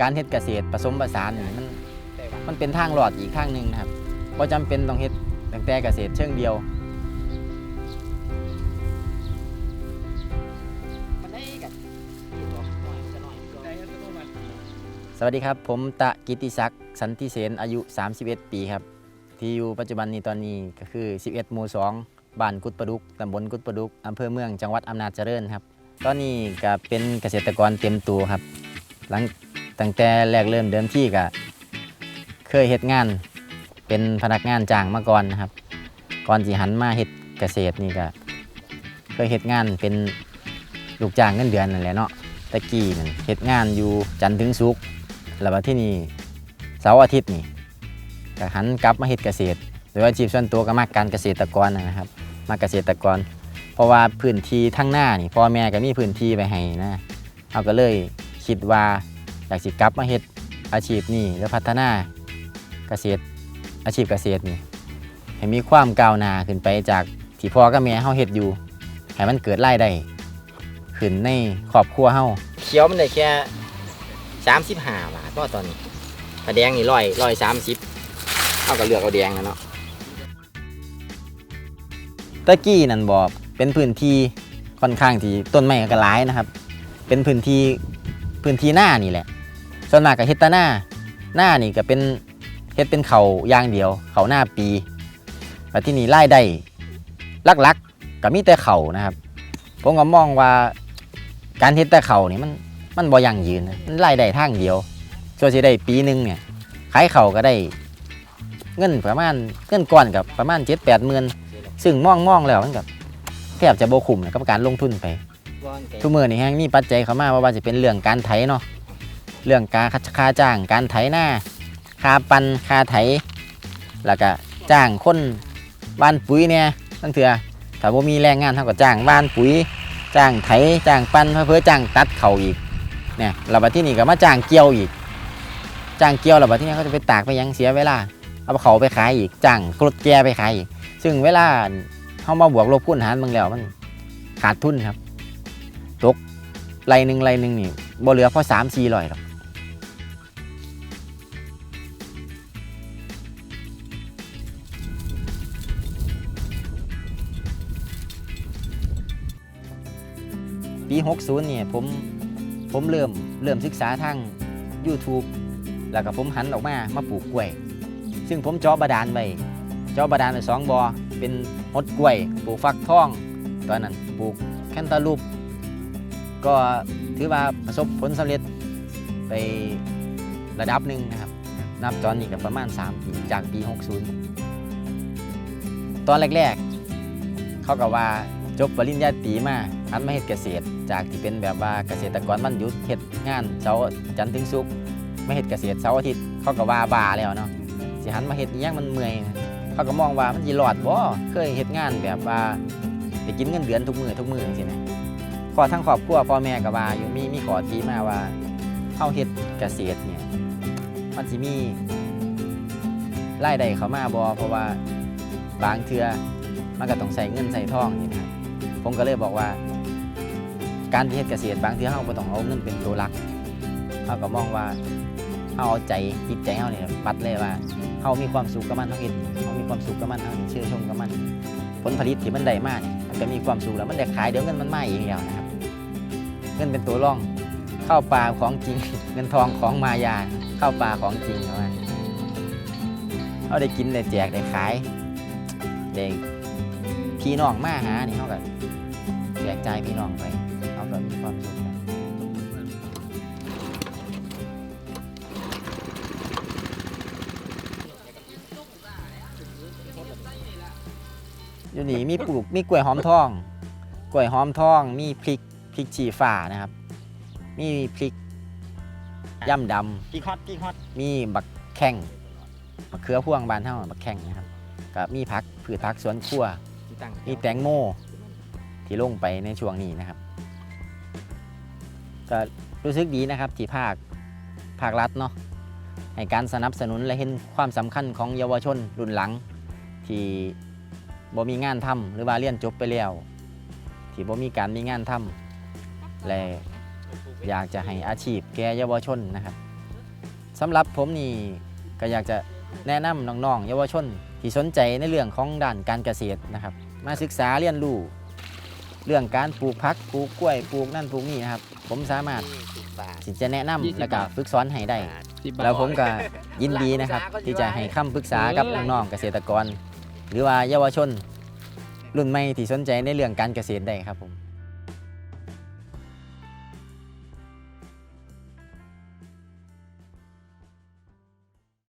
การเฮ็ดเกษตรผสมผสานนี่มันมันเป็นทางหลอดอีกทางหนึ่งนะครับบ่จำเป็นต้องเฮ็ดตั้งแต่เกษตรเชิงเดียวสวัสดีครับ ผมตะกิติศักดิ์สันติเสนอายุ 31 ปีครับ ที่อยู่ปัจจุบันนี้ตอนนี้ก็คือ 11 หมู่ 2 บ้านกุดประดุกตำบลกุดประดุกอำเภอเมืองจังหวัดอำนาจเจริญครับ ตอนนี้ก็เป็นเกษตรกรเต็มตัวครับ หลัง ตั้งแต่แรกเริ่มเดิมที่ก็เคยเฮ็ดงานเป็นพนักงานจ้างมาก่อนนะครับ ก่อนที่หันมาเฮ็ดเกษตรนี่ก็เคยเฮ็ดงานเป็นลูกจ้างเงินเดือนนั่นแหละเนาะตะกี้นั่นเฮ็ดงานอยู่จันทร์ถึงศุกร์แล้วมาที่นี่เสาร์อาทิตย์นี่ก็หันกลับมาเฮ็ดเกษตรโดยอาชีพส่วนตัวก็มาการเกษตรกรนะครับมากเกษตรกร เพราะว่าพื้นที่ทั้งหน้านี่พ่อแม่ก็มีพื้นที่ไปให้นะเราก็เลยคิดว่า อยากสิกลับมาเฮ็ดอาชีพนี่แล้วพัฒนาเกษตรอาชีพเกษตรนี่ให้มีความก้าวหน้าขึ้นไปจากที่พ่อกับแม่เฮาเฮ็ดอยู่ให้มันเกิดรายได้ขึ้นในครอบครัวเฮาเขียวมันได้แค่สามสิบห้าบาทก็ตอนนี้ถ้าแดงนี่ร้อยร้อยสามสิบเอาก็เลือกเอาแดงนะเนาะตะกี้นั่นบอกเป็นพื้นที่ค่อนข้างที่ต้นไม้ก็หลายนะครับ เป็นพื้นที่พื้นที่หน้านี่แหละ ส่วนมากก็เฮ็ดแตหน้าหน้านี่ก็เป็นเฮ็ดเป็นเขาอย่างเดียวเขาหน้าปีแต่ที่นี่ไล่ได้ลักๆก็มีแต่เขานะครับผมก็มองว่าการเฮ็ดแต่เขานี่มันมันบ่ยั่งยืนนะมันรายได้ทางเดียวส่วนสิได้ปีหนึงเนี่ยขายเขาวก็ได้เงินประมาณเงินก้อนกับประมาณ7 8หมื่นซึ่งมองมองแล้วมันกับแทบจะบ่คุ้มนะกับการลงทุนไปก้อนแก่ทุกมือนี่แฮงมีปัจจัยเข้ามาว่าว่าจะเป็นเรื่องการไถเนาะ เรื่องการค่าจ้างการไถหน้าค่าปันค่าไถ แล้วก็จ้างคนบ้านปุ๋ยเนี่ยตั้งเถื่อถ้าบ่มีแรงงานเท่ากับจ้างบ้านปุ๋ย จ้างไถจ้างปันเพื่อจ้างตัดเขาอีกเนี่ยเราบัดที่นี่ก็มาจ้างเกี่ยวอีก จ้างเกี่ยวเราบัดที่นี่เขาจะไปตากไปยังเสียเวลา เอาเขาไปขายอีกจ้างกรดแกไปขายอีก ซึ่งเวลาเขามาบวกลบคูณหารเบางแล้วมันขาดทุนครับตกไรหนึ่งไรหนึ่งนี่บ่เหลือพอสามสี่ร้อยหรอก ปี 60เนี่ยผมผมเริ่มเริ่มศึกษาทาง YouTube แล้วก็ผมหันออกมามาปลูกกล้วย ซึ่งผมเจาะบาดาลไว้เจาะบาดาลไว้สองบอ่อเป็นมดกล้วย ปลูกฟักทองตอนนั้นปลูกแคนตาลูป ก็ถือว่าประสบผลสำเร็จไประดับหนึ่งนะครับ นับตอนนี้ก็ประมาณ 3 ปีจากปี 60 ตอนแรกๆ เขาก็ว่า จบปริญญาตรีมาหันมาเฮ็ดเกษตร จากที่เป็นแบบว่าเกษตรกรวันหยุดเฮ็ดงานเสาร์จันทร์ถึงศุกร์ไม่เฮ็ดเกษตรเสาร์อาทิตย์เขาก็ว่าบ้าแล้วเนาะสิหันมาเฮ็ดอีหยังมันเมื่อยนะเขาก็มองว่ามันสิรอดบ่เคยเฮ็ดงานแบบว่าได้กินเงินเดือนทุกมื้อทุกมื้อจังซี่นะขอทั้งครอบครัวพ่อแม่ก็ว่าอยู่มีมีขอทีมาว่าเฮาเฮ็ดเกษตรเนี่ยมันสิมีรายได้เข้ามาบ่เพราะว่าบางเทื่อมันก็ต้องใส่เงินใส่ทองนี่นะครับ ผมก็เลยบอกว่า การที่เฮ็ดเกษตรบางทื่อเฮาบ่ต้องเอาเงินเป็นตัวหลักเฮาก็มองว่าเฮาเอาใจจิตใจเฮานี่ปัดเลยว่าเฮามีความสุขกับมันเฮาเฮ็ดเฮามีความสุขกับมันเฮาเชื่อชมกับมัน ผลผลิตที่มันได้มาเนี่ยมันก็มีความสุขแล้วมันได้ขายเดี๋ยวเงินมันมาเองแล้วนะครับ เงินเป็นตัวร่องเข้าวปลาของจริง เงินทองของมายาเข้าวปลาของจริงเขาว่าเขาได้กินได้แจกได้ขายได้พี่น้องมาหานี่เขาก็ จกจ่ายพี่น้องไปเขาก็มีความสุขกันอยู่นี่มีปลูกมีกล้วยหอมทอง กล้วยหอมทอง มีพริกพริกชีฟ้านะครับ มีพริกย่ำดกี่ฮอตกี่ฮอตำมีบักแข้งบักเขือพ่วงบานเท่าบักแข้งนะครับกับมีผักพืชผักสวนครัวกี่ตังค์มีแตงโม ที่ลงไปในช่วงนี้นะครับก็รู้สึกดีนะครับที่ภาคภาครัฐเนาะให้การสนับสนุนและเห็นความสำคัญของเยาวชนรุ่นหลัง ที่บ่มีงานทำหรือว่าเรียนจบไปแล้วที่บ่มีการมีงานทำและอยากจะให้อาชีพแก่เยาวชนนะครับสำหรับผมนี่ก็อยากจะแนะนำน้องๆเยาวชนที่สนใจในเรื่องของด้านการเกษตรนะครับ มาศึกษาเรียนรู้ เรื่องการปลูกพักปลูกกล้วยปลูกนั่นปลูกนี่นะครับ ผมสามารถสิบบาทที่จะแนะนำยี่สิบและก็บาทฝึกสอนให้ได้สิบบาทแล้วผมก็ยินดีนะครับหลังปรึกษาก็ที่จะให้คำปรึกษากับเออน้องๆเกษตรกร หรือว่าเยาวชน รุ่นใหม่ที่สนใจในเรื่องการเกษตรได้ครับผม